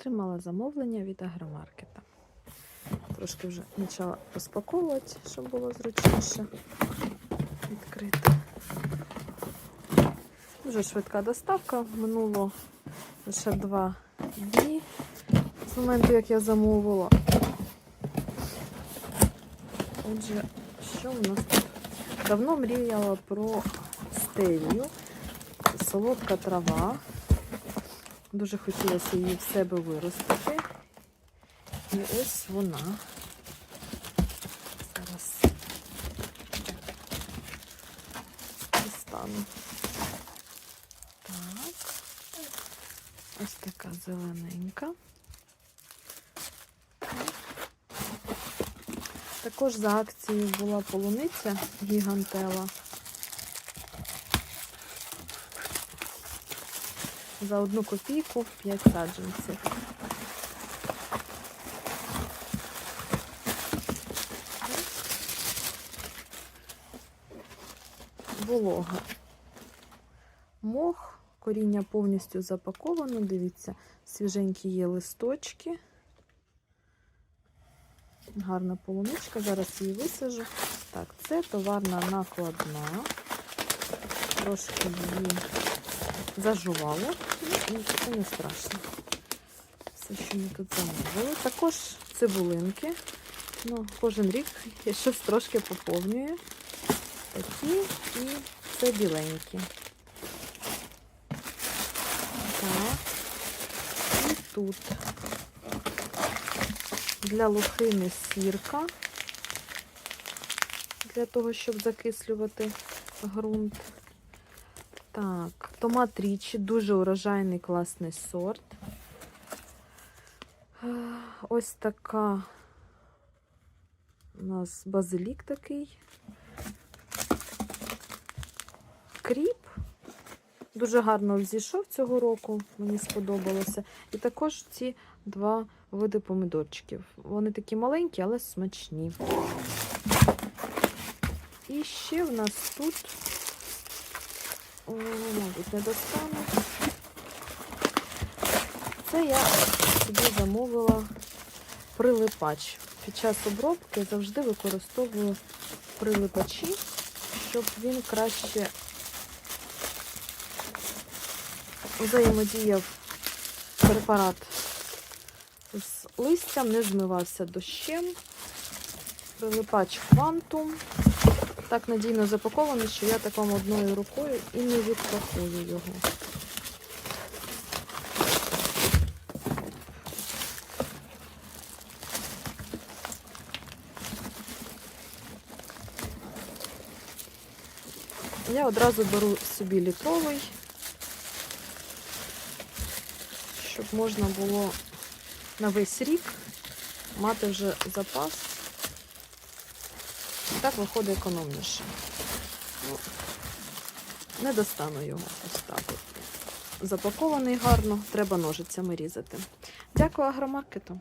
Отримала замовлення від агромаркета. Трошки вже почала розпаковувати, щоб було зручніше відкрити. Дуже швидка доставка. Минуло лише два дні з моменту, як я замовила. Отже, що в нас тут? Давно мріяла про стелію. Солодка трава. Дуже хотілося її в себе виростити. І ось вона. Зараз дістану. Так. Ось така зелененька. Також за акцією була полуниця гігантела. За одну копійку 5 саджанців. Волога. Мох, коріння повністю запаковано. Дивіться, свіженькі є листочки. Гарна полуничка, зараз її висажу. Так, це товарна накладна. Трошки її зажувало, ну, і це не страшно. Все, що ми тут замовили. Також цибулинки. Ну, кожен рік я щось трошки поповнюю. Такі і це біленькі. Так. І тут для лохини сірка, для того, щоб закислювати ґрунт. Так, томат річі, дуже урожайний класний сорт. Ось така у нас базилік такий. Кріп. Дуже гарно взійшов цього року, мені сподобалося. І також ці два види помідорчиків. Вони такі маленькі, але смачні. І ще в нас тут, мабуть, не достану. Це я собі замовила прилипач. Під час обробки завжди використовую прилипачі, щоб він краще взаємодіяв препарат з листям, не змивався дощем. Прилипач квантум. Так надійно запакований, що я так вам одною рукою і не відпакую його. Я одразу беру собі літровий, щоб можна було на весь рік мати вже запас. Так виходить економніше. Ну, не достану його ось так. От. Запакований гарно, треба ножицями різати. Дякую агромаркету.